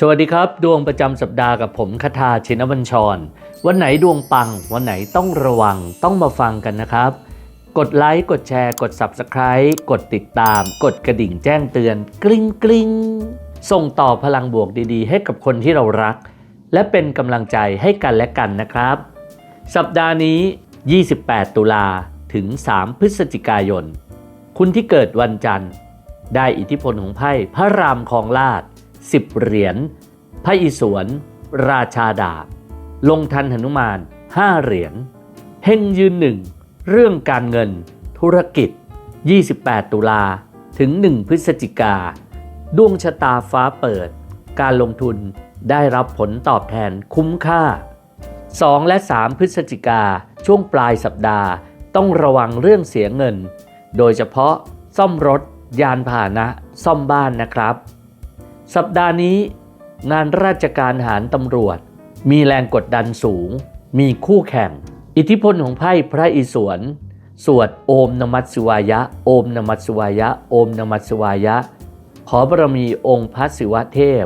สวัสดีครับ ดวงประจำสัปดาห์กับผมคทาชินบัญชร วันไหนดวงปัง วันไหนต้องระวังต้องมาฟังกันนะครับ กดไลค์กดแชร์ กด Subscribe กดติดตาม กดกระดิ่งแจ้งเตือน กริ๊งกริ๊งส่งต่อพลังบวกดีๆ ให้กับคนที่เรารัก และเป็นกำลังใจให้กันและกันนะครับ สัปดาห์นี้ 28 ตุลาถึง 3 พฤศจิกายน คุณที่เกิดวันจันทร์ ได้อิทธิพลของไพ่พระรามคองลาด10เหรียญไพ่อิศวร ราชาดาบ ลงทันหนุมาน5เหรียญเฮงยืนหนึ่งเรื่องการเงิน ธุรกิจ 28 ตุลาถึง 1 พฤศจิกา ดวงชะตาฟ้าเปิด การลงทุนได้รับผลตอบแทนคุ้มค่า 2 และ 3 พฤศจิกาช่วงปลายสัปดาห์ต้องระวังเรื่องเสียเงิน โดยเฉพาะซ่อมรถ ยานพาหนะซ่อมบ้านนะครับ สัปดาห์นี้ งานราชการหารตำรวจ มีแรงกดดันสูง มีคู่แข่ง อิทธิพลของไพ่พระอิศวรสวดโอมนมัสสวายะ โอมนมัสสวายะ โอมนมัสสวายะ ขอบารมีองค์พระศิวะเทพ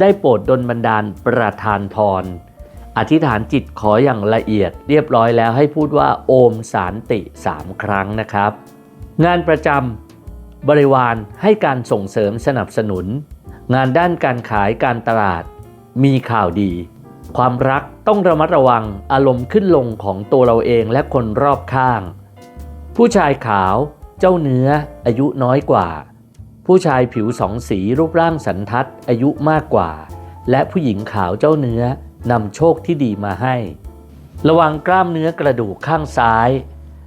ได้โปรดดลบันดาลประทานพรอธิษฐานจิตขออย่างละเอียดเรียบร้อยแล้วให้พูดว่าโอมสารติสามครั้งนะครับ งานประจำ บริวารให้การส่งเสริมสนับสนุน งานด้านการขายการตลาด มีข่าวดี ความรักต้องระมัดระวังอารมณ์ขึ้นลงของตัวเราเองและคนรอบข้าง ผู้ชายขาวเจ้าเนื้ออายุน้อยกว่า ผู้ชายผิวสองสีรูปร่างสันทัดอายุมากกว่า และผู้หญิงขาวเจ้าเนื้อนำโชคที่ดีมาให้ ระวังกล้ามเนื้อกระดูกข้างซ้าย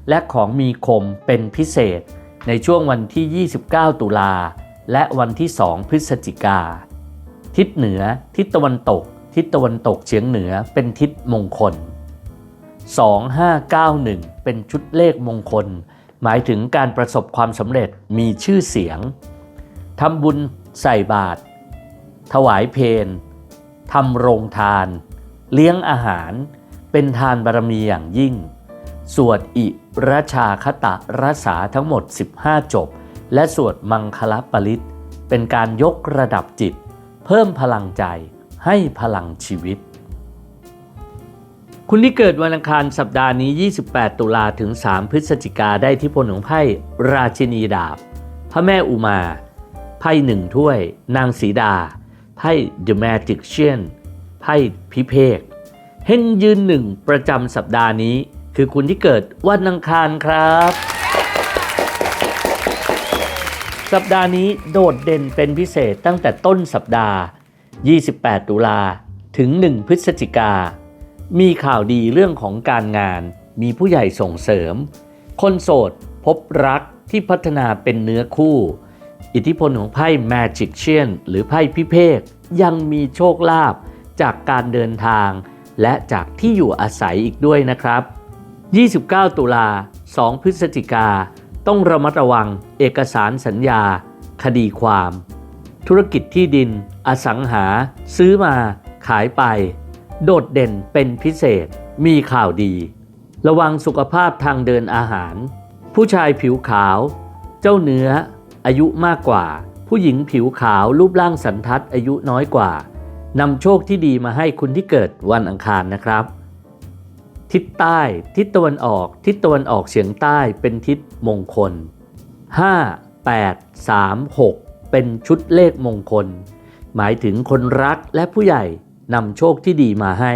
และของมีคมเป็นพิเศษ ในช่วงวันที่ 29 ตุลา และวันที่ 2 พฤศจิกา ทิศเหนือ ทิศตะวันตก ทิศตะวันตกเฉียงเหนือเป็นทิศมงคล 2591 เป็นชุดเลขมงคล หมายถึงการประสบความสำเร็จมีชื่อเสียงทำบุญใส่บาตรถวายเพลทำโรงทาน เลี้ยงอาหาร เป็นทานบารมีอย่างยิ่ง สวดอิ รชาคตะรัษาทั้งหมด 15 จบ และสวดมังคลปริตเป็นการยกระดับจิต เพิ่มพลังใจให้พลังชีวิต คุณที่เกิดวันอังคารสัปดาห์นี้ 28 ตุลาถึง 3 พฤศจิกาได้ที่พลของไพ่ราชินีดาบ พระแม่อุมา ไพ่หนึ่งถ้วย นางสีดา ไพ่ The Magician ไพ่พิเภกเฮงยืนหนึ่งประจำสัปดาห์นี้ คือคุณที่เกิดวันอังคารครับ สัปดาห์นี้โดดเด่นเป็นพิเศษตั้งแต่ต้นสัปดาห์ 28 ตุลาถึง 1 พฤศจิกา มีข่าวดีเรื่องของการงาน มีผู้ใหญ่ส่งเสริม คนโสดพบรักที่พัฒนาเป็นเนื้อคู่ อิทธิพลของไพ่ Magician หรือไพ่พิเภกยังมีโชคลาภจากการเดินทาง และจากที่อยู่อาศัยอีกด้วยนะครับ 29 ตุลา 2 พฤศจิกา ต้องระมัดระวังเอกสารสัญญา คดีความ ธุรกิจที่ดิน อสังหา ซื้อมา ขายไป โดดเด่นเป็นพิเศษ มีข่าวดี ระวังสุขภาพทางเดินอาหาร ผู้ชายผิวขาว เจ้าเนื้อ อายุมากกว่า ผู้หญิงผิวขาวรูปร่างสันทัดอายุน้อยกว่านำโชคที่ดีมาให้คุณที่เกิดวันอังคารนะครับ ทิศใต้ ทิศตะวันออก ทิศตะวันออกเฉียงใต้เป็นทิศมงคล 5 8 3 6 เป็นชุดเลขมงคล หมายถึงคนรักและผู้ใหญ่นำโชคที่ดีมาให้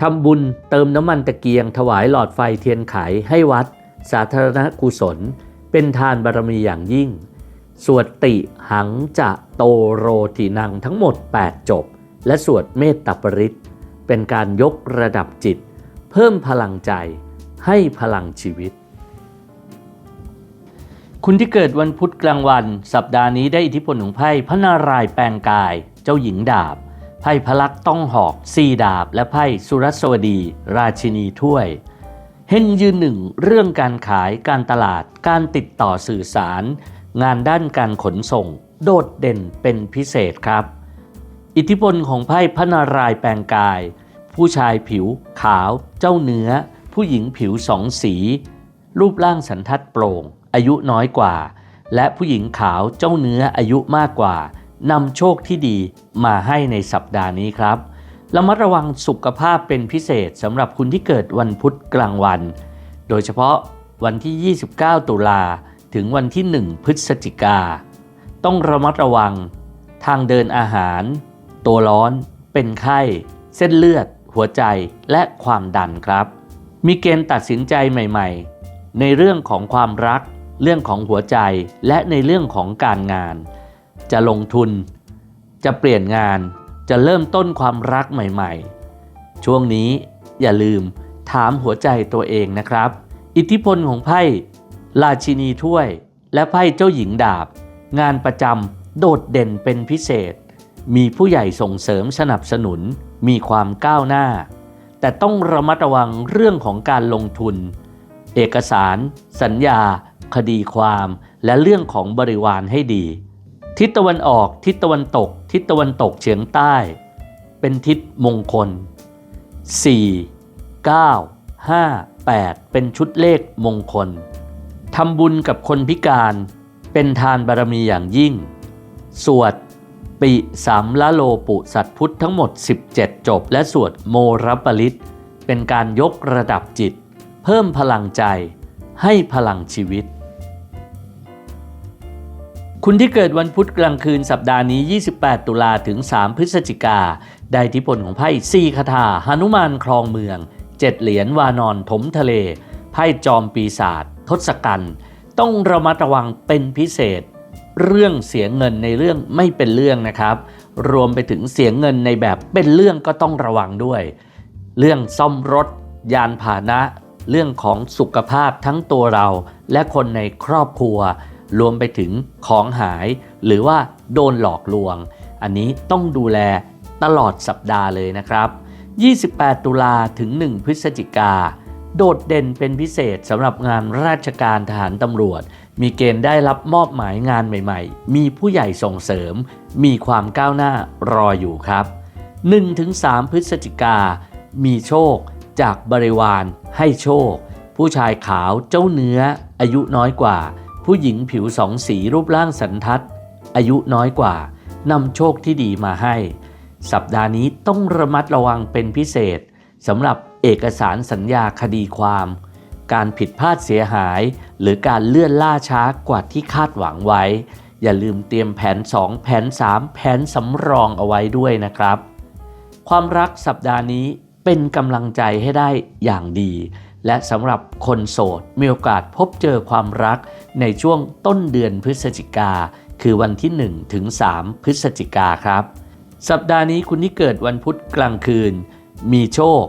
ทำบุญเติมน้ำมันตะเกียง ถวายหลอดไฟเทียนไขให้วัด สาธารณกุศล เป็นทานบารมีอย่างยิ่ง สวดติหังจะโตโรตินังทั้งหมด 8 จบ และสวดเมตตาปริตเป็นการยกระดับจิต เพิ่มพลังใจให้พลังชีวิต คุณที่เกิดวันพุธกลางวัน สัปดาห์นี้ได้อิทธิพลของไพ่พระนารายณ์แปลงกาย เจ้าหญิงดาบ ไพ่พลักษ์ต้องหอกซีดาบ และไพ่สุรสวดี ราชินีถ้วย เฮงยืนหนึ่งเรื่องการขายการตลาด การติดต่อสื่อสาร งานด้านการขนส่ง โดดเด่นเป็นพิเศษครับ อิทธิพลของไพ่พระนารายณ์แปลงกาย ผู้ชายผิวขาวเจ้าเนื้อ ผู้หญิงผิวสองสี รูปร่างสันทัดโปร่ง อายุน้อยกว่า และผู้หญิงขาวเจ้าเนื้ออายุมากกว่านำโชคที่ดีมาให้ในสัปดาห์นี้ครับระมัดระวังสุขภาพเป็นพิเศษสำหรับคุณที่เกิดวันพุธกลางวัน โดยเฉพาะวันที่ 29 ตุลาถึงวันที่ 1 พฤศจิกา ต้องระมัดระวัง ทางเดินอาหาร ตัวร้อน เป็นไข้ เส้นเลือด หัวใจและความดันครับ มีเกณฑ์ตัดสินใจใหม่ ๆ ในเรื่องของความรัก เรื่องของหัวใจและในเรื่องของการงาน จะลงทุน จะเปลี่ยนงานจะเริ่มต้นความรักใหม่ ๆ ช่วงนี้อย่าลืมถามหัวใจตัวเองนะครับ อิทธิพลของไพ่ราชินีถ้วย และไพ่เจ้าหญิงดาบ งานประจำโดดเด่นเป็นพิเศษ มีผู้ใหญ่ส่งเสริมสนับสนุน มีความก้าวหน้า แต่ต้องระมัดระวังเรื่องของการลงทุน เอกสาร สัญญา คดีความ และเรื่องของบริวารให้ดี ทิศตะวันออกทิศตะวันตก ทิศตะวันตกเฉียงใต้ เป็นทิศมงคล 4 9 5 8 เป็นชุดเลขมงคลทำบุญกับคนพิการเป็นทานบารมีอย่างยิ่ง สวด ปิสามละโลปุสัตพุทธทั้งหมด 17 จบ และสวดโมรปลิต เป็นการยกระดับจิต เพิ่มพลังใจ ให้พลังชีวิต คุณที่เกิดวันพุธกลางคืนสัปดาห์นี้ 28 ตุลาถึง 3 พฤศจิกา ได้ทิพลของไพ่ซีคาถาหนุมานครองเมืองเจ็ดเหรียญวานอนถมทะเล ไพ่จอมปีศาจทศกัณฐ์ต้องระมัดระวังเป็นพิเศษ เรื่องเสียเงินในเรื่องไม่เป็นเรื่องนะครับ รวมไปถึงเสียเงินในแบบเป็นเรื่องก็ต้องระวังด้วย เรื่องซ่อมรถ ยานพาหนะ เรื่องของสุขภาพทั้งตัวเรา และคนในครอบครัว รวมไปถึงของหาย หรือว่าโดนหลอกลวง อันนี้ต้องดูแลตลอดสัปดาห์เลยนะครับ 28 ตุลาถึง 1 พฤศจิกาโดดเด่นเป็นพิเศษสำหรับงานราชการทหารตำรวจ มีเกณฑ์ได้รับมอบหมายงานใหม่ ๆ มีผู้ใหญ่ส่งเสริม มีความก้าวหน้ารออยู่ครับ 1-3 พฤศจิกา มีโชค จากบริวารให้โชค ผู้ชายขาวเจ้าเนื้อ อายุน้อยกว่า ผู้หญิงผิวสองสีรูปร่างสันทัด อายุน้อยกว่านำโชคที่ดีมาให้ สัปดาห์นี้ต้องระมัดระวังเป็นพิเศษสำหรับเอกสารสัญญาคดีความ การผิดพลาดเสียหาย หรือการเลื่อนล่าช้ากว่าที่คาดหวังไว้ อย่าลืมเตรียมแผน 2 แผน 3 แผนสำรองเอาไว้ด้วยนะครับ ความรักสัปดาห์นี้เป็นกำลังใจให้ได้อย่างดี และสำหรับคนโสดมีโอกาสพบเจอความรักในช่วงต้นเดือนพฤศจิกา คือวันที่1ถึง3พฤศจิกาครับ สัปดาห์นี้คุณที่เกิดวันพุธกลางคืน มีโชค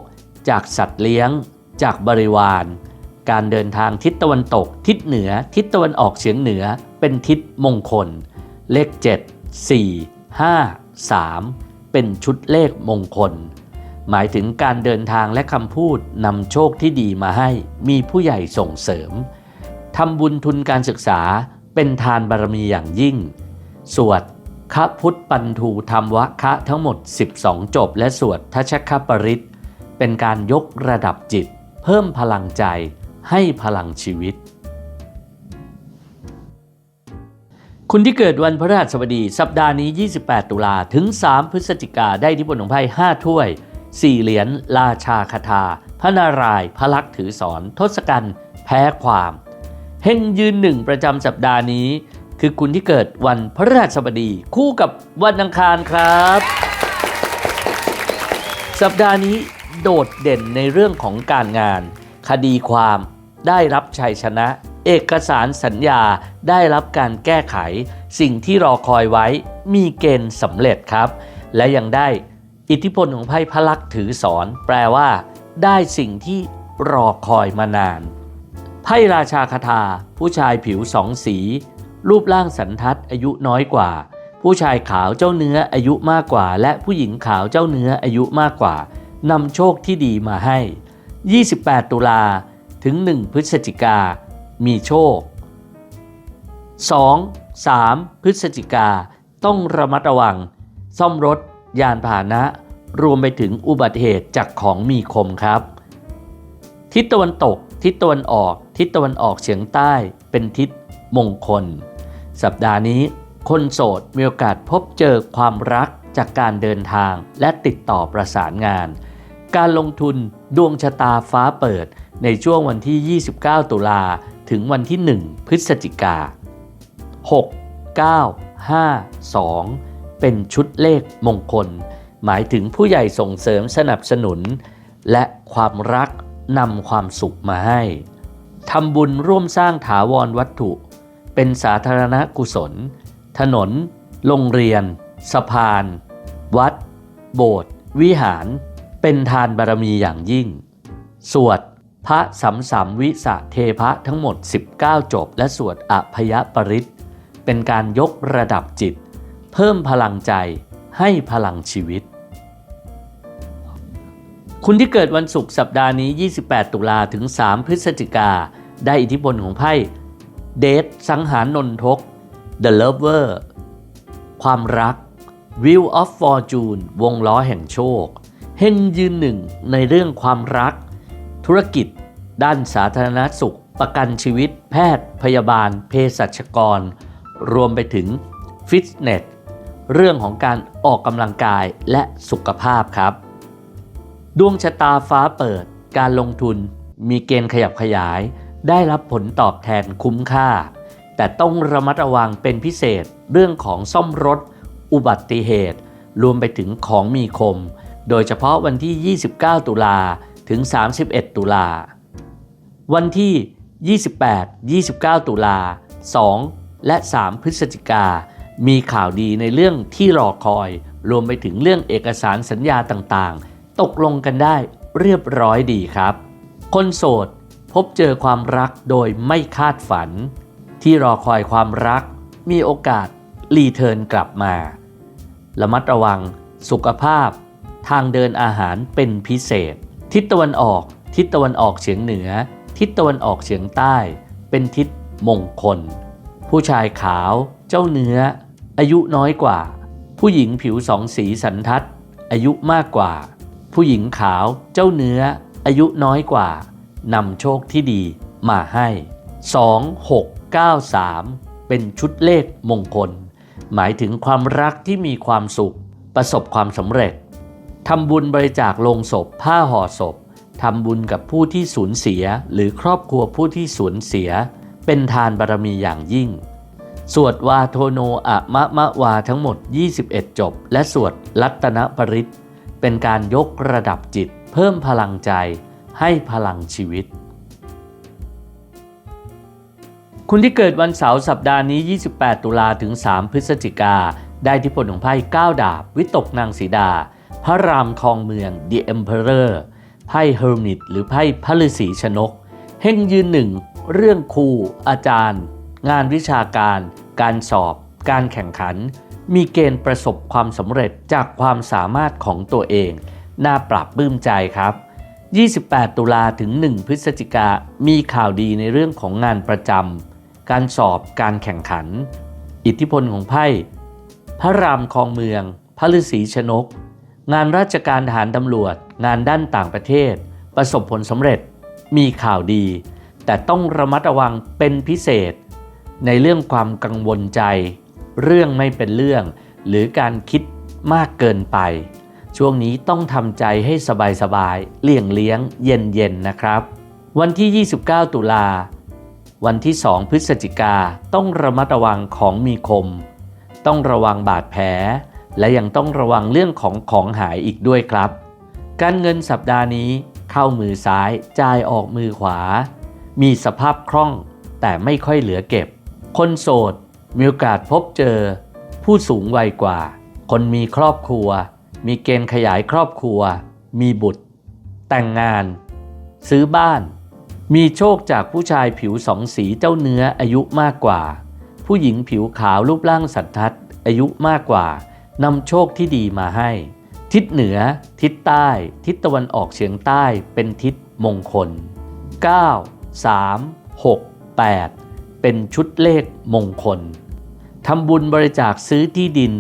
จากสัตว์เลี้ยง จากบริวาร การเดินทางทิศตะวันตก ทิศเหนือ ทิศตะวันออกเฉียงเหนือ เป็นทิศมงคล เลข 7 4 5 3 เป็นชุดเลขมงคล หมายถึงการเดินทางและคำพูดนำโชคที่ดีมาให้มีผู้ใหญ่ส่งเสริมทำบุญทุนการศึกษาเป็นทานบารมีอย่างยิ่ง สวดคะพุทธปันทูธรรมวะคะทั้งหมด 12 จบ และสวดทัชคปริตเป็นการยกระดับจิต เพิ่มพลังใจ ให้พลังชีวิต คุณที่เกิดวันพฤหัสบดี สัปดาห์นี้ 28 ตุลาถึง 3 พฤศจิกาได้ที่ผลของไพ่5ถ้วย 4 เหรียญราชาคาถาพระนารายณ์พระลักษ์ถือสอนทศกัณฐ์แพ้ความเฮงยืนหนึ่งประจำสัปดาห์นี้ คือคุณที่เกิดวันพฤหัสบดีคู่กับวันอังคารครับ สัปดาห์นี้โดดเด่นในเรื่องของการงาน คดีความ ได้รับชัยชนะ เอกสารสัญญาได้รับการแก้ไข สิ่งที่รอคอยไว้มีเกณฑ์สำเร็จครับ และยังได้อิทธิพลของไพ่พระลักษ์ถือสอน แปลว่า ได้สิ่งที่รอคอยมานานไพ่ราชาคาถาผู้ชายผิวสองสี รูปร่างสันทัดอายุน้อยกว่า ผู้ชายขาวเจ้าเนื้ออายุมากกว่า และผู้หญิงขาวเจ้าเนื้ออายุมากกว่านำโชคที่ดีมาให้ 28 ตุลา ถึง 1 พฤศจิกา มีโชค 2. 3 พฤศจิกาต้องระมัดระวัง ซ่อมรถ ยานพาหนะ รวมไปถึงอุบัติเหตุจากของมีคมครับ ทิศตะวันตก ทิศตะวันออก ทิศตะวันออกเฉียงใต้เป็นทิศมงคล สัปดาห์นี้คนโสดมีโอกาสพบเจอความรักจากการเดินทางและติดต่อประสานงาน การลงทุนดวงชะตาฟ้าเปิด ในช่วงวันที่ 29 ตุลาถึงวันที่ 1 พฤศจิกา 6 9 5 2 เป็นชุดเลขมงคล หมายถึงผู้ใหญ่ส่งเสริมสนับสนุน และความรักนำความสุขมาให้ทำบุญร่วมสร้างถาวรวัตถุ เป็นสาธารณกุศล ถนน โรงเรียน สะพาน วัด โบสถ์ วิหาร เป็นทานบารมีอย่างยิ่ง สวด พระสัมสัมวิสะเทพะทั้งหมด 19 จบ และสวดอภยปริตเป็นการยกระดับจิต เพิ่มพลังใจให้พลังชีวิต คุณที่เกิดวันศุกร์สัปดาห์นี้ 28 ตุลาถึง 3 พฤศจิกา ได้อิทธิพลของไพ่เดทสังหารนนทก The Lover ความรัก Wheel of Fortune วงล้อแห่งโชค เฮงยืนหนึ่งในเรื่องความรัก ธุรกิจ ด้านสาธารณสุข ประกันชีวิต แพทย์ พยาบาล เภสัชกร รวมไปถึงฟิตเนสเรื่องของการออกกำลังกายและสุขภาพครับ ดวงชะตาฟ้าเปิด การลงทุน มีเกณฑ์ขยับขยาย ได้รับผลตอบแทนคุ้มค่า แต่ต้องระมัดระวังเป็นพิเศษเรื่องของซ่อมรถ อุบัติเหตุ รวมไปถึงของมีคม โดยเฉพาะวันที่ 29 ตุลาถึง 31 ตุลา วันที่ 28 29 ตุลา 2 และ 3 พฤศจิกา มีข่าวดีในเรื่องที่รอคอย รวมไปถึงเรื่องเอกสารสัญญาต่างๆ ตกลงกันได้เรียบร้อยดีครับ คนโสดพบเจอความรักโดยไม่คาดฝัน ที่รอคอยความรัก มีโอกาสรีเทิร์นกลับมาระมัดระวัง สุขภาพ ทางเดินอาหารเป็นพิเศษ ทิศตะวันออก ทิศตะวันออกเฉียงเหนือ ทิศตะวันออกเฉียงใต้ เป็นทิศมงคล ผู้ชายขาวเจ้าเนื้อ อายุน้อยกว่า ผู้หญิงผิวสองสีสันทัด อายุมากกว่า ผู้หญิงขาวเจ้าเนื้อ อายุน้อยกว่านำโชคที่ดีมาให้ 2 6 9 3 เป็นชุดเลขมงคล หมายถึงความรักที่มีความสุข ประสบความสำเร็จทำบุญบริจาคลงศพผ้าห่อศพ ทำบุญกับผู้ที่สูญเสียหรือครอบครัวผู้ที่สูญเสีย เป็นทานบารมีอย่างยิ่ง สวดวาโทโนอะมะมะวาทั้งหมด 21 จบ และสวดรัตนปริตเป็นการยกระดับจิต เพิ่มพลังใจให้พลังชีวิต คุณที่เกิดวันเสาร์สัปดาห์นี้ 28 ตุลาถึง 3 พฤศจิกา ได้ที่ผลของไพ่9ดาบ วิตกนางสีดา พระรามคองเมือง The Emperor ไพ่ Hermit หรือไพ่พระฤาษีชนก เฮงยืนหนึ่ง เรื่องครูอาจารย์ งานวิชาการ การสอบ การแข่งขัน มีเกณฑ์ประสบความสำเร็จจากความสามารถของตัวเอง น่าปรับปลื้มใจครับ 28 ตุลาถึง 1 พฤศจิกามีข่าวดีในเรื่องของงานประจำ การสอบ การแข่งขัน อิทธิพลของไพ่ พระรามคองเมือง พระฤาษีชนก งานราชการทหารตำรวจ งานด้านต่างประเทศ ประสบผลสำเร็จมีข่าวดี แต่ต้องระมัดระวังเป็นพิเศษ ในเรื่องความกังวลใจ เรื่องไม่เป็นเรื่อง หรือการคิดมากเกินไป ช่วงนี้ต้องทำใจให้สบายๆเลี่ยงเลี้ยงเย็นๆนะครับ วันที่ 29 ตุลาวันที่ 2 พฤศจิกาต้องระมัดระวังของมีคม ต้องระวังบาดแผล และยังต้องระวังเรื่องของของหายอีกด้วยครับ การเงินสัปดาห์นี้เข้ามือซ้ายจ่ายออกมือขวา มีสภาพคล่องแต่ไม่ค่อยเหลือเก็บ คนโสดมีโอกาสพบเจอ ผู้สูงวัยกว่า คนมีครอบครัว มีเกณฑ์ขยายครอบครัว มีบุตร แต่งงาน ซื้อบ้าน มีโชคจากผู้ชายผิวสองสีเจ้าเนื้ออายุมากกว่า ผู้หญิงผิวขาวรูปร่างสันทัดอายุมากกว่า นำโชคที่ดีมาให้ ทิศเหนือ ทิศใต้ ทิศตะวันออกเฉียงใต้เป็นทิศมงคล 9 3 6 8 เป็นชุดเลขมงคลทำบุญบริจาคซื้อที่ดิน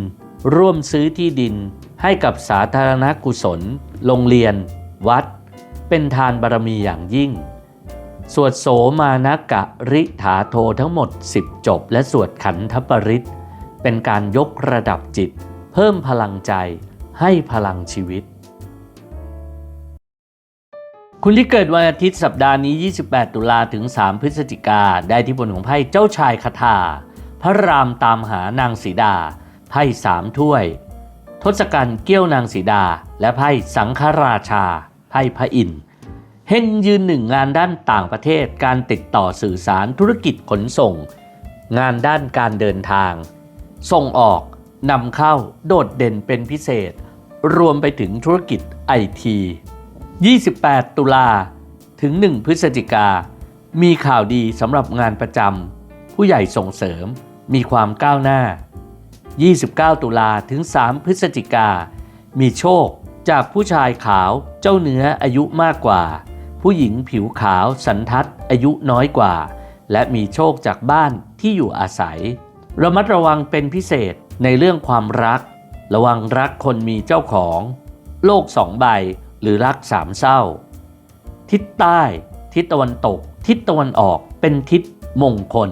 ร่วมซื้อที่ดินให้กับสาธารณกุศล โรงเรียน วัด เป็นทานบารมีอย่างยิ่ง สวดโสมานกะริถาโททั้งหมด 10 จบ และสวดขันธปริตเป็นการยกระดับจิต พิ่มพลังใจให้พลังชีวิต คุณที่เกิดวันอาทิตย์สัปดาห์นี้ 28 ตุลาถึง 3 พฤศจิกา ได้ที่บนของไพ่เจ้าชายคาถาพระรามตามหานางสีดา ไพ่สามถ้วย ทศกัณฐ์เกี้ยวนางสีดา และไพ่สังฆราชา ไพ่พระอินทร์เฮงยืนหนึ่งงานด้านต่างประเทศ การติดต่อสื่อสารธุรกิจขนส่ง งานด้านการเดินทาง ส่งออก นำเข้าโดดเด่นเป็นพิเศษ รวมไปถึงธุรกิจไอที 28 ตุลาถึง 1 พฤศจิกา มีข่าวดีสำหรับงานประจำผู้ใหญ่ส่งเสริมมีความก้าวหน้า 29 ตุลาถึง 3 พฤศจิกา มีโชคจากผู้ชายขาวเจ้าเนื้ออายุมากกว่า ผู้หญิงผิวขาวสันทัดอายุน้อยกว่า และมีโชคจากบ้านที่อยู่อาศัย ระมัดระวังเป็นพิเศษ ในเรื่องความรัก ระวังรักคนมีเจ้าของ โลกสองใบหรือรักสามเศร้า ทิศใต้ ทิศตะวันตก ทิศตะวันออกเป็นทิศมงคล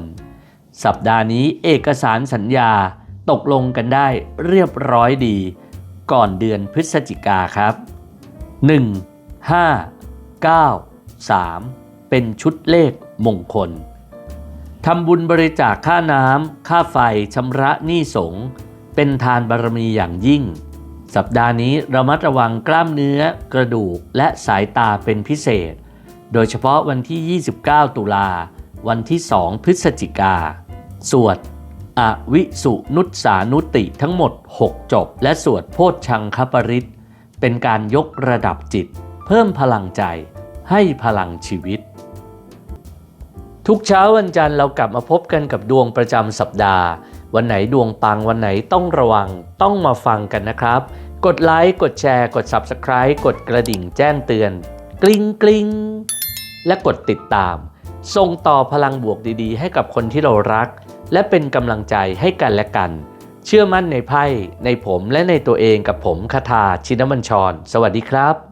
สัปดาห์นี้เอกสารสัญญาตกลงกันได้เรียบร้อยดี ก่อนเดือนพฤศจิกาครับ 1 5 9 3 เป็นชุดเลขมงคล ทำบุญบริจาคค่าน้ำ ค่าไฟชำระหนี้สงเป็นทานบารมีอย่างยิ่ง สัปดาห์นี้ระมัดระวังกล้ามเนื้อ กระดูกและสายตาเป็นพิเศษ โดยเฉพาะวันที่ 29 ตุลา วันที่ 2 พฤศจิกา สวด อวิสุนุตสานุติทั้งหมด 6 จบ และสวดโพชชังคปริตเป็นการยกระดับจิต เพิ่มพลังใจให้พลังชีวิต ทุกเช้าวันจันทร์เรากลับมาพบกันกับดวงประจำสัปดาห์ วันไหนดวงปังวันไหนต้องระวังต้องมาฟังกันนะครับ กดไลค์กดแชร์ กด Subscribe กดกระดิ่งแจ้งเตือน กริ๊งกริ๊งและกดติดตาม ส่งต่อพลังบวกดีๆ ให้กับคนที่เรารัก และเป็นกำลังใจให้กันและกัน เชื่อมั่นในไพ่ในผมและในตัวเองกับผมคาทาชินบัญชร สวัสดีครับ